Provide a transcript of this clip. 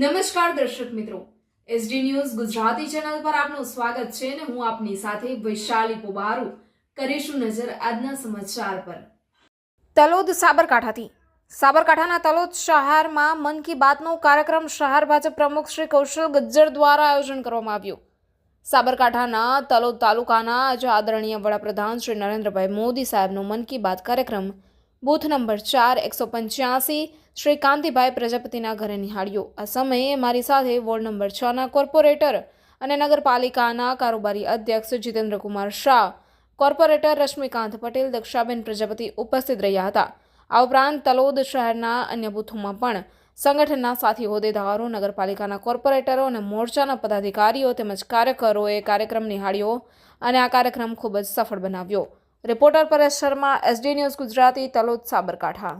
નમસ્કાર દર્શક મિત્રો. એસડી ન્યૂઝ ગુજરાતી ચેનલ પર આપનું સ્વાગત છે અને હું આપની સાથે વૈશાલી પોબારુ કરીશું નજર આજના સમાચાર પર. તલોદ સાબરકાંઠાથી. સાબરકાંઠાના તલોદ શહેરમાં મન કી બાતનો કાર્યક્રમ શહેર ભાજપ પ્રમુખ શ્રી કૌશલ ગજ્જર દ્વારા આયોજન કરવામાં આવ્યું. સાબરકાંઠાના તલોદ તાલુકાના આજે આદરણીય વડાપ્રધાન શ્રી નરેન્દ્રભાઈ મોદી સાહેબનો મન કી બાત કાર્યક્રમ બૂથ નંબર ચાર, એકસો પંચ્યાસી. શ્રી કાંતિભાઈ પ્રજાપતિના ઘરે નિહાળ્યો. આ સમયે મારી સાથે વોર્ડ નંબર છના કોર્પોરેટર અને નગરપાલિકાના કારોબારી અધ્યક્ષ જીતેન્દ્રકુમાર શાહ, કોર્પોરેટર રશ્મિકાંત પટેલ, દક્ષાબેન પ્રજાપતિ ઉપસ્થિત રહ્યા હતા. આ ઉપરાંત તલોદ શહેરના અન્ય બૂથોમાં પણ સંગઠનના સાથી હોદ્દેદારો નગરપાલિકાના કોર્પોરેટરો અને મોરચાના પદાધિકારીઓ તેમજ કાર્યકરોએ કાર્યક્રમ નિહાળ્યો અને આ કાર્યક્રમ ખૂબ જ સફળ બનાવ્યો. Reporter Paresh Sharma SD news Gujarati Talod Sabarkantha.